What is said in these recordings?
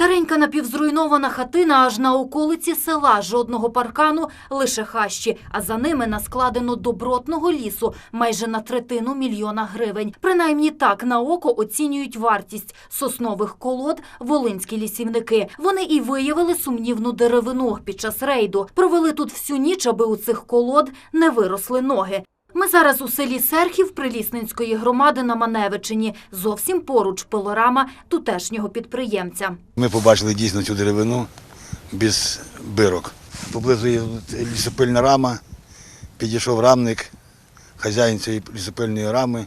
Старенька напівзруйнована хатина аж на околиці села. Жодного паркану, лише хащі. А за ними наскладено добротного лісу майже на третину мільйона гривень. Принаймні так на око оцінюють вартість соснових колод волинські лісівники. Вони і виявили сумнівну деревину під час рейду. Провели тут всю ніч, аби у цих колод не виросли ноги. Ми зараз у селі Серхів Прилісненської громади на Маневичині. Зовсім поруч пилорама тутешнього підприємця. Ми побачили дійсно цю деревину без бирок. Поблизу є лісопильна рама, підійшов рамник, хазяїн цієї лісопильної рами.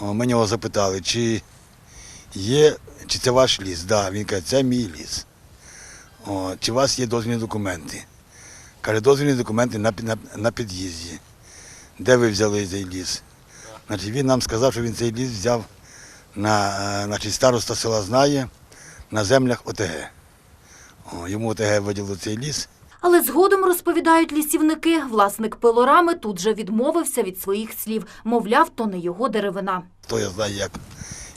Ми нього запитали, чи є, чи це ваш ліс? Да. він каже, це мій ліс. О, чи у вас є дозвільні документи? Каже, дозвільні документи на, на, на під'їзді. Де ви взяли цей ліс? Значить, він нам сказав, що він цей ліс взяв на е, значить, староста села знає на землях ОТГ. О, йому ОТГ виділило цей ліс. Але згодом розповідають лісівники, власник пилорами тут же відмовився від своїх слів. Мовляв, то не його деревина. Хто я знаю, як,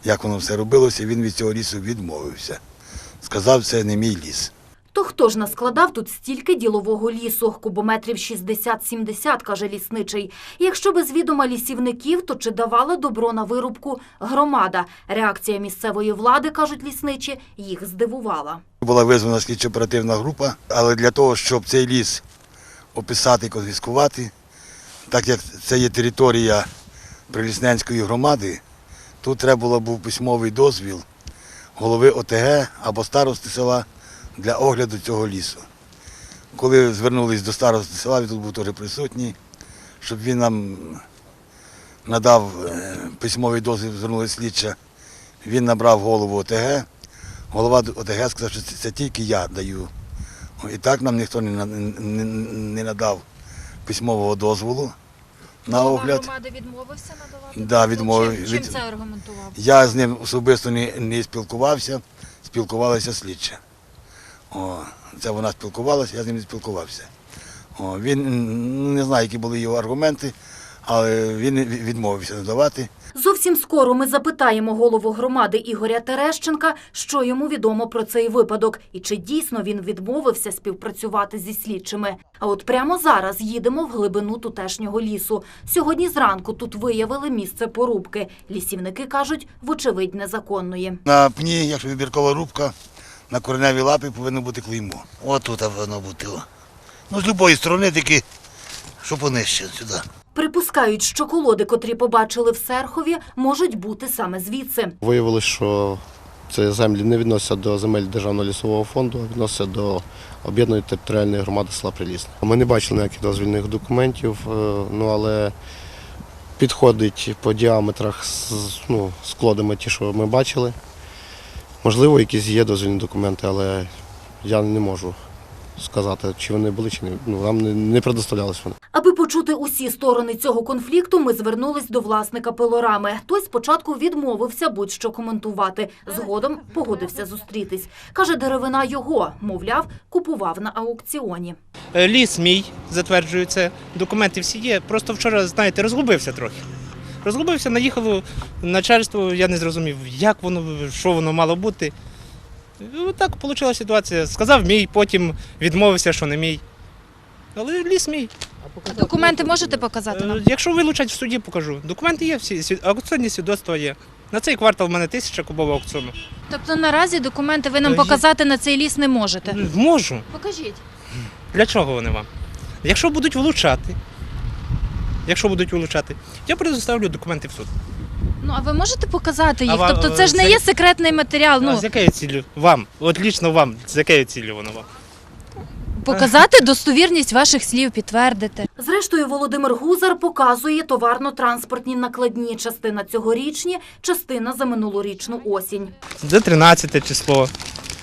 як воно все робилося, він від цього лісу відмовився. Сказав, це не мій ліс. То хто ж наскладав тут стільки ділового лісу? Кубометрів 60-70, каже лісничий. Якщо без відома лісівників, то чи давала добро на вирубку громада? Реакція місцевої влади, кажуть лісничі, їх здивувала. Була визвана слідчо-оперативна група, але для того, щоб цей ліс описати і конфіскувати, так як це є територія Прилісненської громади, тут треба було був письмовий дозвіл голови ОТГ або старости села для огляду цього лісу. Коли звернулись до старости села, він тут був теж присутній, щоб він нам надав е, письмовий дозвіл, звернулися слідча, він набрав голову ОТГ. Голова ОТГ сказав, що це, тільки я даю. І так нам ніхто не, на- не, не надав письмового дозволу на огляд. громади відмовився надавати? Да, відмовив- Чим, чим це аргументував? Я з ним особисто не, не спілкувався, спілкувалася слідча. О, це вона спілкувалася, я з ним не спілкувався. О, він не знаю, які були його аргументи, але він відмовився надавати. Зовсім скоро ми запитаємо голову громади Ігоря Терещенка, що йому відомо про цей випадок і чи дійсно він відмовився співпрацювати зі слідчими. А от прямо зараз їдемо в глибину тутешнього лісу. Сьогодні зранку тут виявили місце порубки. Лісівники кажуть, вочевидь незаконної. На пні, якщо вибіркова рубка, на кореневій лапі повинно бути клеймо. От тут воно бути. о. Ну, з будь-якої сторони, тільки що понижче сюди. Припускають, що колоди, котрі побачили в Серхові, можуть бути саме звідси. Виявилось, що ці землі не відносяться до земель Державного лісового фонду, а відносяться до об'єднаної територіальної громади села Прилісне. Ми не бачили ніяких дозвільних документів, е, ну але підходить по діаметрах з ну, з колодами ті, що ми бачили. Можливо, якісь є дозвільні документи, але я не можу сказати, чи вони були, чи не. Ну, нам не, не предоставлялись вони. Аби почути усі сторони цього конфлікту, ми звернулись до власника пилорами. Той спочатку відмовився будь-що коментувати. Згодом погодився зустрітись. Каже, деревина його, мовляв, купував на аукціоні. Е, Ліс мій, затверджую це, документи всі є. Просто вчора, знаєте, розгубився трохи. Розгубився, наїхало начальство, я не зрозумів, як воно, що воно мало бути. І Отак вийшла ситуація. Сказав мій, потім відмовився, що не мій. Але ліс мій. Документи можете показати нам? Е, Якщо вилучать в суді, покажу. Документи є, всі свід- аукціонні свідоцтва є. На цей квартал в мене тисяча кубова аукціону. Тобто наразі документи ви нам Е, є. показати на цей ліс не можете? Можу. Покажіть. Для чого вони вам? Якщо будуть вилучати, якщо будуть вилучати, я предоставлю документи в суд. Ну а ви можете показати їх? А Тобто це ж не це- є секретний матеріал. Ну, Ну з якою ціллю? Вам, от лічно вам, з якою ціллю воно вам? показати достовірність ваших слів, підтвердити. Зрештою, Володимир Гузар показує товарно-транспортні накладні. Частина цьогорічні, частина за минулорічну осінь. Це 13 число.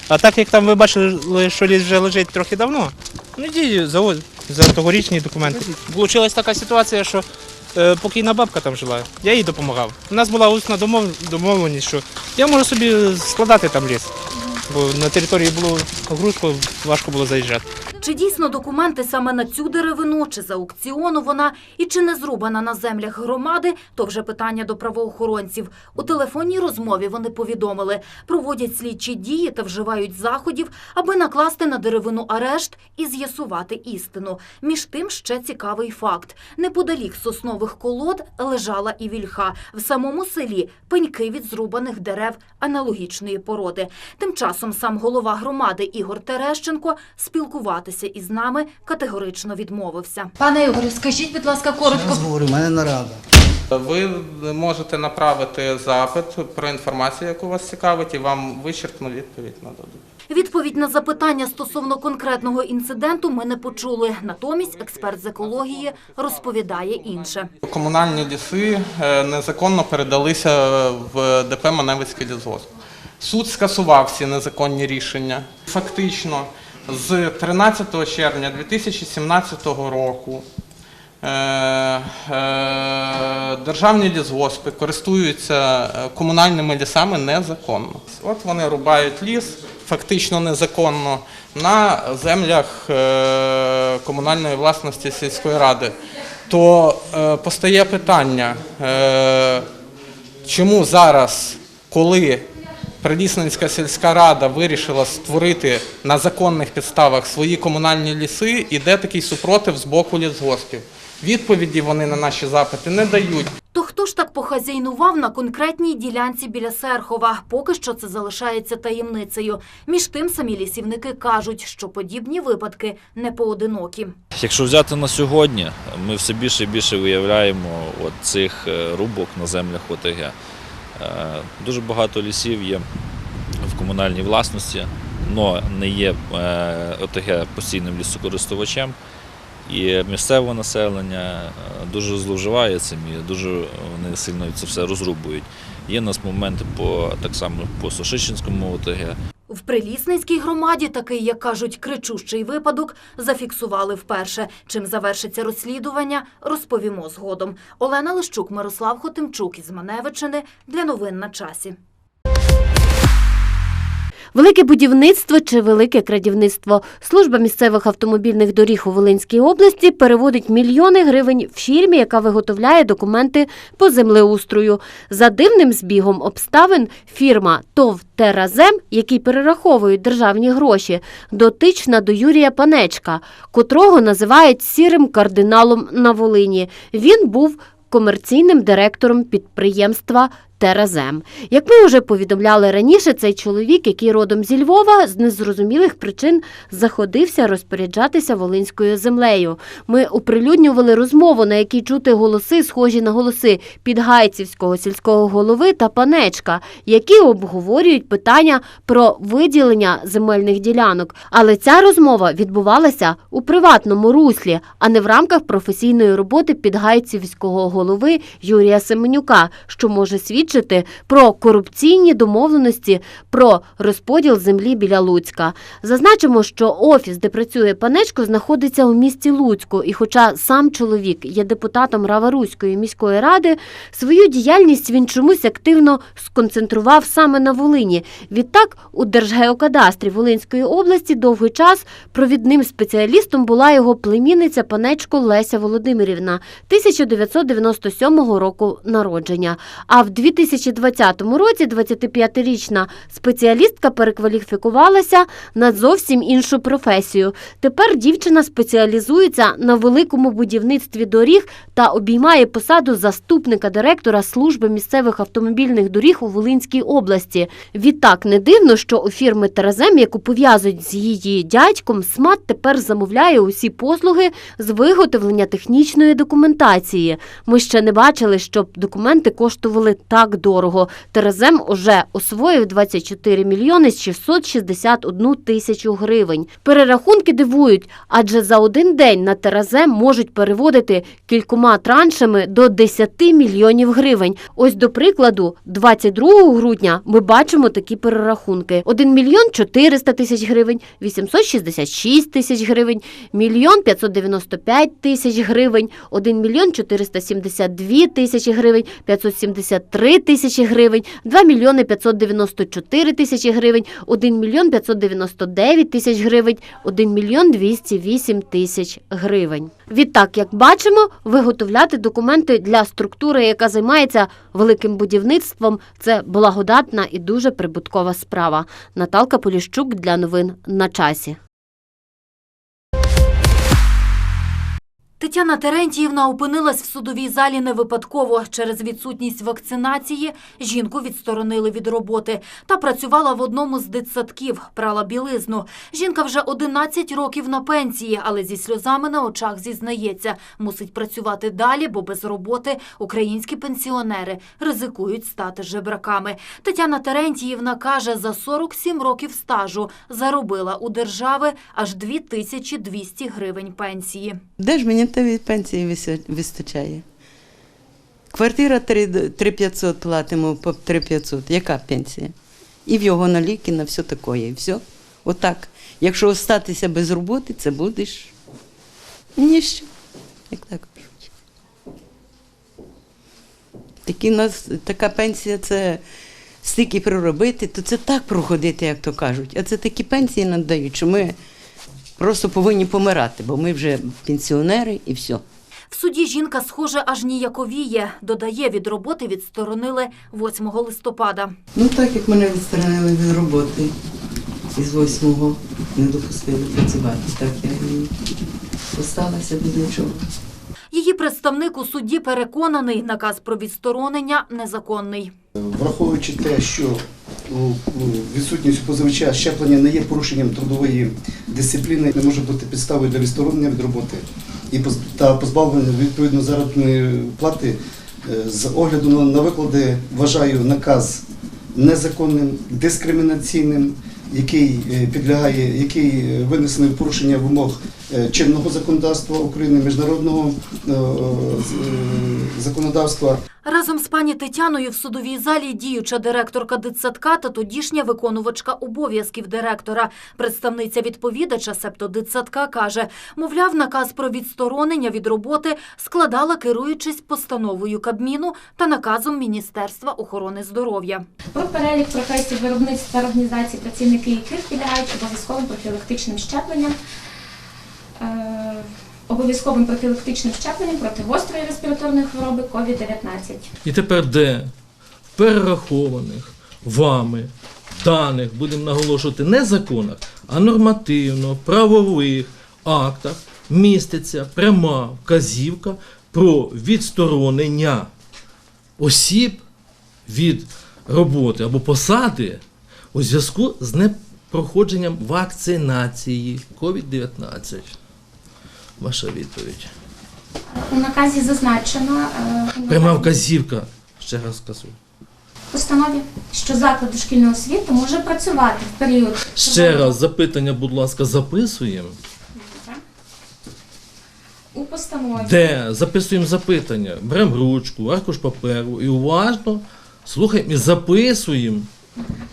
А так як там ви бачили, що ліс вже лежить трохи давно, ну дію за, за тогорічні документи. Получилась така ситуація, що е, покійна бабка там жила, я їй допомагав. У нас була усна домов, домовленість, що я можу собі складати там ліс. Бо на території було грузко, важко було заїжджати. Чи дійсно документи саме на цю деревину, чи за аукціону вона, і чи не зрубана на землях громади, то вже питання до правоохоронців. У телефонній розмові вони повідомили, проводять слідчі дії та вживають заходів, аби накласти на деревину арешт і з'ясувати істину. Між тим ще цікавий факт. Неподалік соснових колод лежала і вільха. В самому селі пеньки від зрубаних дерев аналогічної породи. Тим часом сам голова громади Ігор Терещенко спілкуватися із нами категорично відмовився. Пане Ігорю, скажіть, будь ласка, коротко. Я говорю, в мене нарада. Ви можете направити запит про інформацію, яку вас цікавить, і вам вичерпну відповідь нададуть. Відповідь на запитання стосовно конкретного інциденту ми не почули. Натомість експерт з екології розповідає інше. Комунальні ліси е, незаконно передалися в ДП Маневицький лісгосп. Суд скасував ці незаконні рішення. Фактично, з 13 червня 2017 року е, е, державні лісгоспи користуються е, комунальними лісами незаконно. От вони рубають ліс фактично незаконно на землях комунальної власності сільської ради. То постає питання, чому зараз, коли Прилісненська сільська рада вирішила створити на законних підставах свої комунальні ліси, іде такий супротив з боку лісгоспів. Відповіді вони на наші запити не дають. То хто ж так похазяйнував на конкретній ділянці біля Серхова? Поки що це залишається таємницею. Між тим самі лісівники кажуть, що подібні випадки не поодинокі. Якщо взяти на сьогодні, ми все більше і більше виявляємо от цих е, рубок на землях ОТГ. Е, Дуже багато лісів є в комунальній власності, але не є е, ОТГ постійним лісокористувачем. І місцеве населення е, дуже зловживає цим і дуже вони сильно це все розрубують. Є у нас моменти по так само по Сошичинському ОТГ. В Прилісненській громаді такий, як кажуть, кричущий випадок зафіксували вперше. Чим завершиться розслідування, розповімо згодом. Олена Лищук, Мирослав Хотимчук із Маневичини для новин на часі. Велике будівництво чи велике крадівництво. Служба місцевих автомобільних доріг у Волинській області переводить мільйони гривень в фірмі, яка виготовляє документи по землеустрою. За дивним збігом обставин фірма ТОВ Теразем, який перераховують державні гроші, дотична до Юрія Панечка, котрого називають сірим кардиналом на Волині. Він був комерційним директором підприємства Теразем. Як ми вже повідомляли раніше, цей чоловік, який родом зі Львова, з незрозумілих причин заходився розпоряджатися волинською землею. Ми оприлюднювали розмову, на якій чути голоси, схожі на голоси підгайцівського сільського голови та панечка, які обговорюють питання про виділення земельних ділянок. Але ця розмова відбувалася у приватному руслі, а не в рамках професійної роботи підгайцівського голови Юрія Семенюка, що може свідчити про корупційні домовленості про розподіл землі біля Луцька. Зазначимо, що офіс, де працює панечко, знаходиться у місті Луцьку. І хоча сам чоловік є депутатом Раваруської міської ради, свою діяльність він чомусь активно сконцентрував саме на Волині. Відтак, у Держгеокадастрі Волинської області довгий час провідним спеціалістом була його племінниця панечко Леся Володимирівна 1997 року народження. А в 2020 році 25-річна спеціалістка перекваліфікувалася на зовсім іншу професію. Тепер дівчина спеціалізується на великому будівництві доріг та обіймає посаду заступника директора служби місцевих автомобільних доріг у Волинській області. Відтак не дивно, що у фірми Теразем, яку пов'язують з її дядьком, СМАТ тепер замовляє усі послуги з виготовлення технічної документації. Ми ще не бачили, щоб документи коштували так дорого. Теразем уже освоїв 24 мільйони 661 тисячу гривень. Перерахунки дивують, адже за один день на Теразем можуть переводити кількома траншами до 10 мільйонів гривень. Ось до прикладу, 22 грудня ми бачимо такі перерахунки: 1 мільйон 400 тисяч гривень, 866 тисяч гривень, мільйон 595 тисяч гривень, 1 мільйон 472 тисячі гривень, 573 3 тисячі гривень, 2 мільйони 594 тисячі гривень, 1 мільйон 599 тисяч гривень, 1 мільйон 208 тисяч гривень. Відтак, як бачимо, виготовляти документи для структури, яка займається великим будівництвом, це благодатна і дуже прибуткова справа. Наталка Поліщук для новин на часі. Тетяна Терентіївна опинилась в судовій залі не випадково. Через відсутність вакцинації жінку відсторонили від роботи та працювала в одному з дитсадків, прала білизну. Жінка вже 11 років на пенсії, але зі сльозами на очах зізнається, мусить працювати далі, бо без роботи українські пенсіонери ризикують стати жебраками. Тетяна Терентіївна каже, за 47 років стажу заробила у держави аж 2200 гривень пенсії. Де ж мені тієї пенсії вистачає? Квартира 3500 платимо по 3500. Яка пенсія? І в його на ліки, на все таке. І все. Отак. Якщо остатися без роботи, це будеш ніщо. Як так кажуть. Такі нас, така пенсія це стільки проробити, то це так проходити, як то кажуть. А це такі пенсії нам дають, що ми просто повинні помирати, бо ми вже пенсіонери і все. В суді жінка, схоже, аж ніяковіє. Додає, від роботи відсторонили 8 листопада. Ну так як мене відсторонили від роботи із восьмого не допустили працювати, так я і осталася без нічого. Її представник у суді переконаний, наказ про відсторонення незаконний. Враховуючи те, що відсутність позивача щеплення не є порушенням трудової дисципліни, не може бути підставою для відсторонення від роботи і та позбавлення відповідно заробітної плати. е, З огляду на- виклади вважаю наказ незаконним, дискримінаційним, який е, підлягає, який е, винесений в порушення вимог чинного законодавства України, міжнародного е, е, законодавства. Разом з пані Тетяною в судовій залі діюча директорка дитсадка та тодішня виконувачка обов'язків директора. Представниця відповідача, себто дитсадка, каже, мовляв, наказ про відсторонення від роботи складала, керуючись постановою Кабміну та наказом Міністерства охорони здоров'я. Про перелік професій виробництв та організацій працівники яких підлягають обов'язковим профілактичним щепленням. Е, Обов'язковим профілактичним щепленням проти гострої респіраторної хвороби COVID-19. І тепер де перерахованих вами даних, будемо наголошувати, не законах, а нормативно-правових актах міститься пряма вказівка про відсторонення осіб від роботи або посади у зв'язку з непроходженням вакцинації COVID-19. Ваша відповідь. У наказі зазначено е, Пряма вказівка, ще раз скажу. постанові, що заклад дошкільної освіти може працювати в період Ще раз запитання, будь ласка, записуємо. у постанові. Де записуємо запитання, беремо ручку, аркуш паперу і уважно слухаємо і записуємо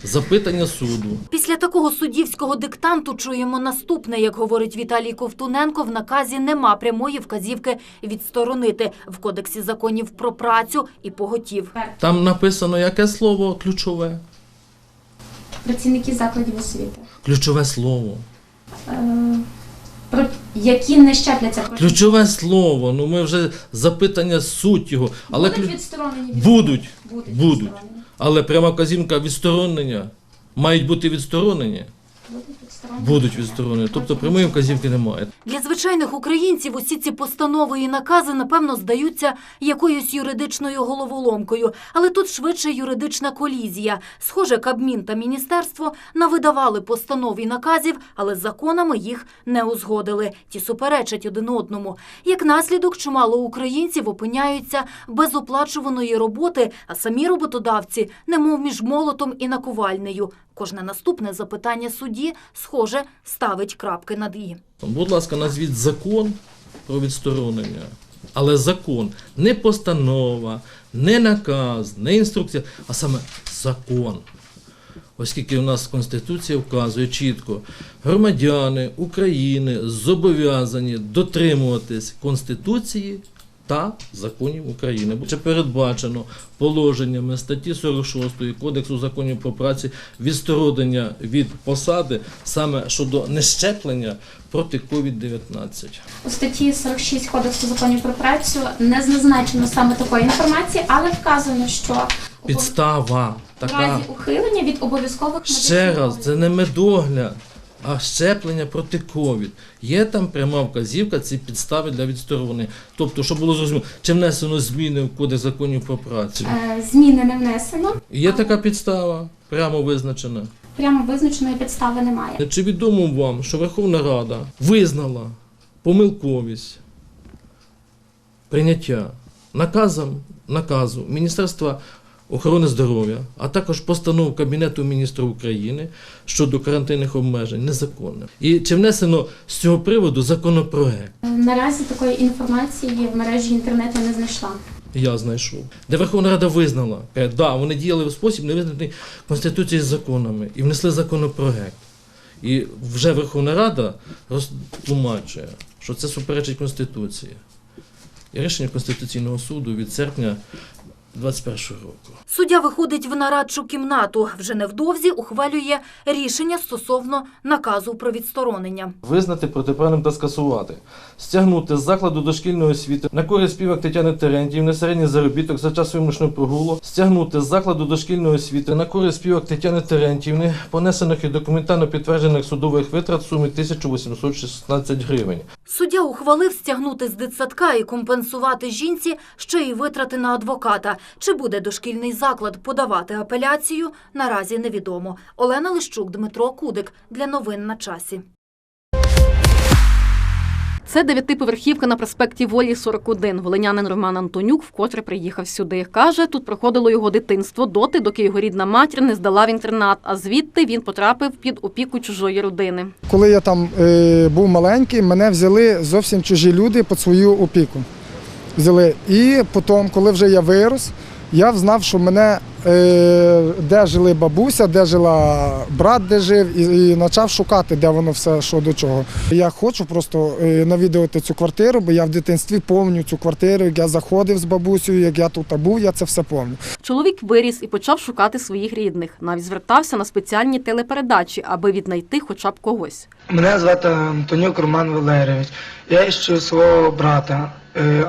запитання суду. Після такого суддівського диктанту чуємо наступне, як говорить Віталій Ковтуненко, в наказі нема прямої вказівки відсторонити в кодексі законів про працю і поготів. Там написано яке слово ключове? Працівники закладів освіти. Ключове слово. Е, про які не щепляться Ключове слово. Ну ми вже запитання суть його. Але будуть відсторонені від будуть, Будуть будуть. Але пряма вказівка відсторонення. Мають бути відсторонені, Будуть відсторонені. Тобто прямої вказівки немає. Для звичайних українців усі ці постанови і накази, напевно, здаються якоюсь юридичною головоломкою. Але тут швидше юридична колізія. Схоже, Кабмін та міністерство навидавали постанов і наказів, але з законами їх не узгодили. Ті суперечать один одному. Як наслідок, чимало українців опиняються без оплачуваної роботи, а самі роботодавці, немов між молотом і наковальнею. Кожне наступне запитання судді, схоже, ставить крапки над «і». Будь ласка, назвіть закон про відсторонення. Але закон, не постанова, не наказ, не інструкція, а саме закон. Оскільки у нас Конституція вказує чітко, громадяни України зобов'язані дотримуватись Конституції та законів України. Чи передбачено положеннями статті 46 Кодексу законів про працю відсторонення від посади саме щодо нещеплення проти COVID-19. У статті 46 Кодексу законів про працю не зазначено саме такої інформації, але вказано, що Підстава така. разі ухилення від обов'язкових Ще раз, це не медогляд, а щеплення проти ковід. Є там пряма вказівка, ці підстави для відсторонення. Тобто, щоб було зрозуміло, чи внесено зміни в Кодекс законів про працю. Е, зміни не внесено. Є така підстава, прямо визначена. Прямо визначеної підстави немає. Чи відомо вам, що Верховна Рада визнала помилковість прийняття наказом, наказу Міністерства охорони здоров'я, а також постанов Кабінету міністрів України щодо карантинних обмежень незаконним? І чи внесено з цього приводу законопроект? Е, Наразі такої інформації в мережі інтернету не знайшла. Я знайшов, де Верховна Рада визнала, каже, да, вони діяли в спосіб, не визнаний Конституцією з законами, і внесли законопроект. І вже Верховна Рада розтлумачує, що це суперечить Конституції. І рішення Конституційного суду від серпня 2021 року. Суддя виходить в нарадчу кімнату. Вже невдовзі ухвалює рішення стосовно наказу про відсторонення. Визнати протиправним та скасувати. Стягнути з закладу дошкільної освіти на користь співак Тетяни Терентіївни середній заробіток за час вимушеного прогулу. Стягнути з закладу дошкільної освіти на користь співак Тетяни Терентіївни понесених і документально підтверджених судових витрат в сумі 1816 гривень. Суддя ухвалив стягнути з дитсадка і компенсувати жінці ще й витрати на адвоката. Чи буде дошкільний заклад подавати апеляцію, наразі невідомо. Олена Лищук, Дмитро Кудик. Для новин на часі. Це дев'ятиповерхівка на проспекті Волі 41. Волинянин Роман Антонюк вкотре приїхав сюди. Каже, тут проходило його дитинство доти, доки його рідна матір не здала в інтернат, а звідти він потрапив під опіку чужої родини. Коли я там е, був маленький, мене взяли зовсім чужі люди під свою опіку. Взяли. І потім, коли вже я вирос, я знав, що мене е, де жили бабуся, де жила брат, де жив, і, і почав шукати, де воно все, що до чого. Я хочу просто е, навідувати цю квартиру, бо я в дитинстві пам'ятаю цю квартиру, як я заходив з бабусею, як я тут був, я це все пам'ятаю. Чоловік виріс і почав шукати своїх рідних. Навіть звертався на спеціальні телепередачі, аби віднайти хоча б когось. Мене звати Антонюк Роман Валерійович. Я іщу свого брата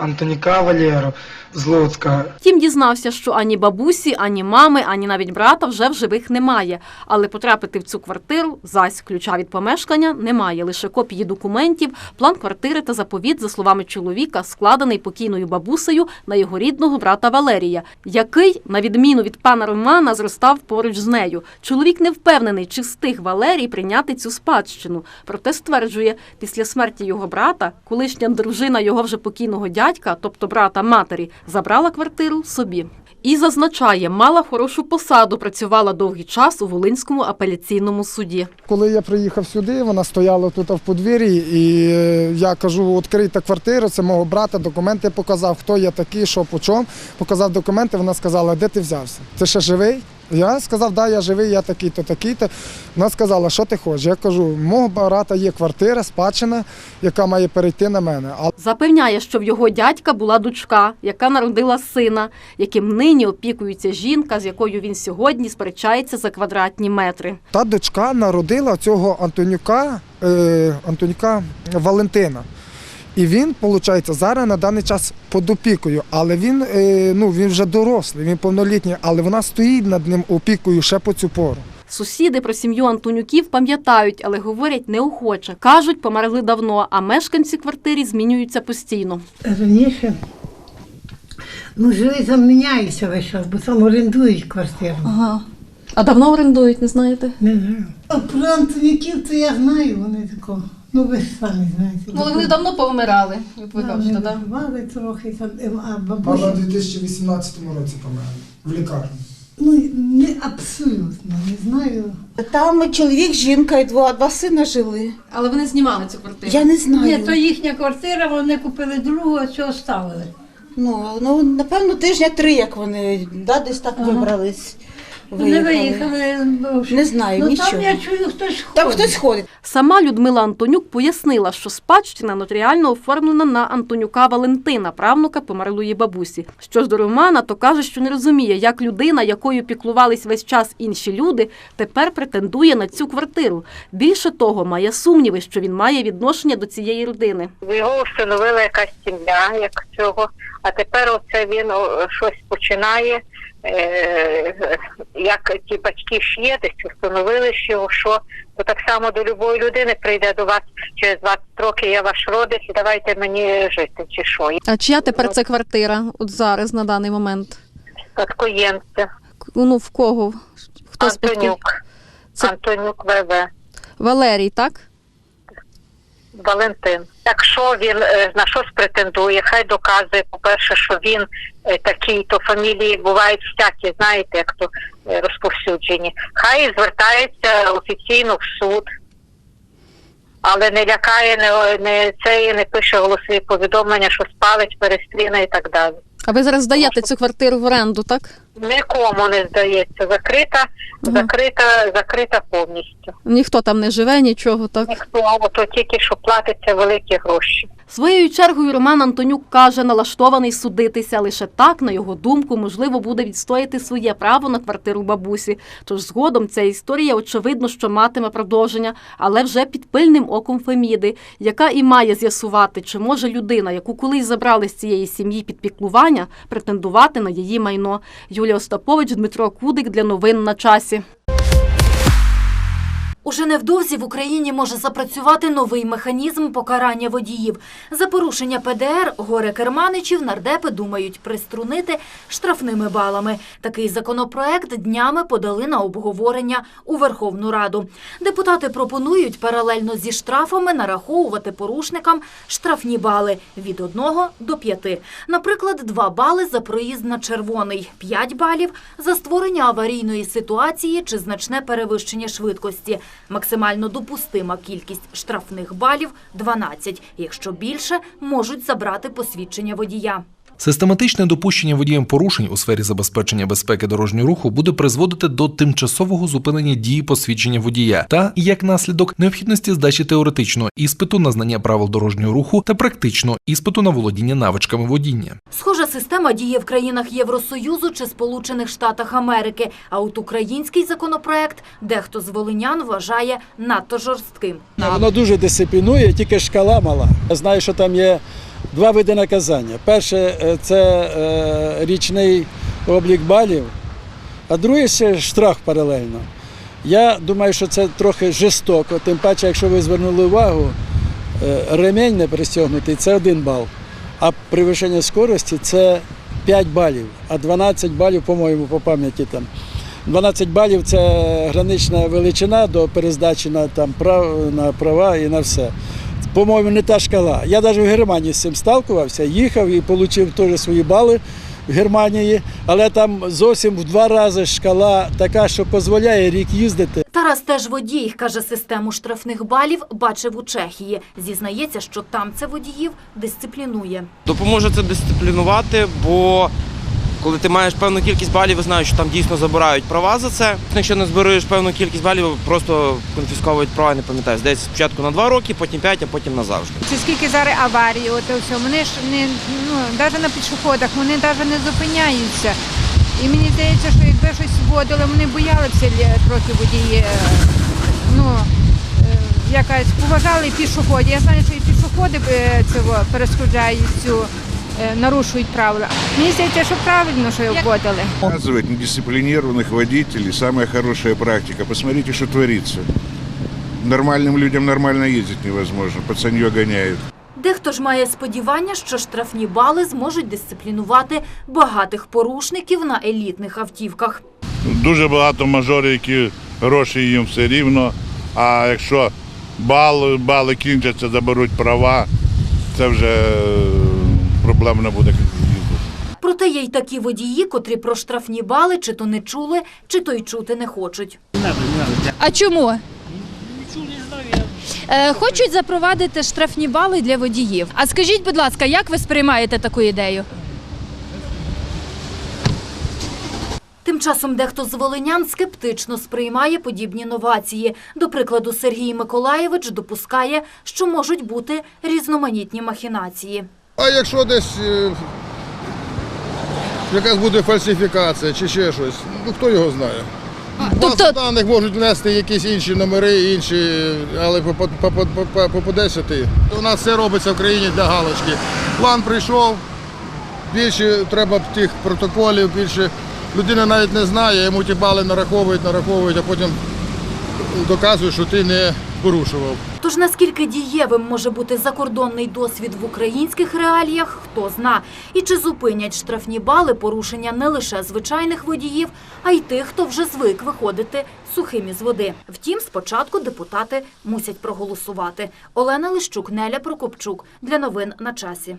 Антоніка Валєру з Луцька. Втім, дізнався, що ані бабусі, ані мами, ані навіть брата вже в живих немає. Але потрапити в цю квартиру, зась ключа від помешкання, немає. Лише копії документів, план квартири та заповіт, за словами чоловіка, складений покійною бабусею на його рідного брата Валерія, який, на відміну від пана Романа, зростав поруч з нею. Чоловік не впевнений, чи встиг Валерій прийняти цю спадщину. Проте стверджує, після смерті його брата, колишня дружина його вже покійного дядька, тобто брата матері, забрала квартиру собі. І зазначає, мала хорошу посаду, працювала довгий час у Волинському апеляційному суді. Коли я приїхав сюди, вона стояла тут в подвір'ї, і е, я кажу, відкрийте квартиру, це мого брата, документи показав, хто я такий, що по чому. Показав документи, вона сказала, де ти взявся? Ти ще живий? Я сказав, да, я живий, я такий-то, такий-то. Вона сказала, що ти хочеш? Я кажу, мого брата є квартира, спадщина, яка має перейти на мене. А Запевняє, що в його дядька була дочка, яка народила сина, яким нині опікується жінка, з якою він сьогодні сперечається за квадратні метри. та дочка народила цього Антонюка, е, Антонюка Валентина. І він, виходить, зараз на даний час під опікою, але він, е, ну, він вже дорослий, він повнолітній, але вона стоїть над ним опікою ще по цю пору. Сусіди про сім'ю Антонюків пам'ятають, але говорять неохоче. Кажуть, померли давно, а мешканці квартирі змінюються постійно. Раніше ну, жили там міняються весь час, бо там орендують квартиру. Ага. А давно орендують, не знаєте? Не знаю. А про Антонюків то я знаю, вони такого. Ну ви ж самі знаєте. Ну, але вони давно повмирали, як ви кажете, так? бували трохи там, а Вона у 2018 році померла в лікарні. Ну, не абсолютно, не знаю. Там чоловік, жінка і два, два сина жили. Але вони знімали цю квартиру. Я не знаю. Ні, то їхня квартира, вони купили другу, а цього ставили. Ну, ну, напевно, тижня три, як вони да, десь так вибрались. Не виїхали. Не знаю, ну, нічого. Там я чую, хтось ходить. Там хтось ходить. Сама Людмила Антонюк пояснила, що спадщина нотаріально оформлена на Антонюка Валентина, правнука померлої бабусі. Що ж до Романа, то каже, що не розуміє, як людина, якою піклувались весь час інші люди, тепер претендує на цю квартиру. Більше того, має сумніви, що він має відношення до цієї родини. Його встановила якась сім'я, як цього, а тепер оце він о, щось починає, е, як ті батьки ж є, десь встановили, що, що то так само до любої людини прийде до вас через 20 років, я ваш родич, давайте мені жити, чи що. А чия тепер це квартира? От зараз на даний момент? Спадкоємця. Ну в кого? Хто Антонюк. Антонюк ВВ. Валерій, так? Валентин. Якщо він е, на щось претендує, хай доказує, по-перше, що він е, такий, то фамілії бувають всякі, знаєте, як то е, розповсюджені. Хай звертається офіційно в суд, але не лякає, не, не це не пише голосові повідомлення, що спалить, перестріне і так далі. А ви зараз здаєте цю квартиру в оренду, так? Нікому не здається. Закрита, закрита, закрита повністю. Ніхто там не живе, нічого, так? Ніхто, ото тільки що платиться великі гроші. Своєю чергою Роман Антонюк каже, налаштований судитися. Лише так, на його думку, можливо буде відстояти своє право на квартиру бабусі. Тож згодом ця історія, очевидно, що матиме продовження, але вже під пильним оком Феміди, яка і має з'ясувати, чи може людина, яку колись забрали з цієї сім'ї під піклування, претендувати на її майно. Юлія Остапович, Дмитро Кудик для новин на часі. Уже невдовзі в Україні може запрацювати новий механізм покарання водіїв. За порушення ПДР горе керманичів нардепи думають приструнити штрафними балами. Такий законопроект днями подали на обговорення у Верховну Раду. Депутати пропонують паралельно зі штрафами нараховувати порушникам штрафні бали від 1 до 5. Наприклад, 2 бали за проїзд на червоний, 5 балів за створення аварійної ситуації чи значне перевищення швидкості. Максимально допустима кількість штрафних балів 12. Якщо більше, можуть забрати посвідчення водія. Систематичне допущення водієм порушень у сфері забезпечення безпеки дорожнього руху буде призводити до тимчасового зупинення дії посвідчення водія та, як наслідок, необхідності здачі теоретичного іспиту на знання правил дорожнього руху та практичного іспиту на володіння навичками водіння. Схожа система діє в країнах Євросоюзу чи Сполучених Штатах Америки. А от український законопроект дехто з волинян вважає надто жорстким. Воно дуже дисциплінує, тільки шкала мала. Я знаю, що там є два види наказання. Перше е, це е, річний облік балів, а друге ще штраф паралельно. Я думаю, що це трохи жорстоко, тим паче, якщо ви звернули увагу, е, ремень не пристягнутий це один бал, а перевищення скорості це 5 балів, а 12 балів, по-моєму, по пам'яті там. 12 балів це гранична величина до перездачі на, там, прав, на права і на все. По-моєму, не та шкала. Я навіть в Германії з цим сталкувався, їхав і отримав теж свої бали в Германії, але там зовсім в два рази шкала така, що дозволяє рік їздити. Тарас теж водій, каже, систему штрафних балів бачив у Чехії. Зізнається, що там це водіїв дисциплінує. Допоможе це дисциплінувати, бо коли ти маєш певну кількість балів, ви знаєш, що там дійсно забирають права за це. Якщо не збереш певну кількість балів, просто конфісковують права, не пам'ятаю. Здається, спочатку на 2 роки, потім 5, а потім назавжди. Це скільки зараз аварій, от все. Вони ж не ну навіть на пішоходах, вони навіть не зупиняються. І мені здається, що якби щось вводили, вони боялися трохи водії. е, Ну е, якась поважали пішоходів. Я знаю, що і пішоходи е, цього перешкоджають цю. е, Нарушують правила. Мені здається, що правильно, що його вводили. Наказывать недисциплинированных водителей – самая хорошая практика. Посмотрите, что творится. Нормальным людям нормально ездить невозможно. Пацанье гоняют. Дехто ж має сподівання, що штрафні бали зможуть дисциплінувати багатих порушників на елітних автівках. Дуже багато мажорів, які гроші їм все рівно. А якщо бали, бали кінчаться, заберуть права, це вже е, проблем не буде. Проте є й такі водії, котрі про штрафні бали чи то не чули, чи то й чути не хочуть. А чому? Е, Хочуть запровадити штрафні бали для водіїв. А скажіть, будь ласка, як ви сприймаєте таку ідею? Тим Тим часом дехто з волинян скептично сприймає подібні новації. До прикладу, Сергій Миколаєвич допускає, що можуть бути різноманітні махінації. А якщо десь е, якась буде фальсифікація чи ще щось, ну хто його знає? Тобто... даних можуть внести якісь інші номери, інші, але по, по, по, по, по, по, по 10. У нас все робиться в країні для галочки. План прийшов, більше треба тих протоколів, більше людина навіть не знає, йому ті бали нараховують, нараховують, а потім доказують, що ти не порушував. Тож наскільки дієвим може бути закордонний досвід в українських реаліях, хто зна. І чи зупинять штрафні бали порушення не лише звичайних водіїв, а й тих, хто вже звик виходити сухим із води. Втім, спочатку депутати мусять проголосувати. Олена Лищук, Неля Прокопчук. Для новин на часі.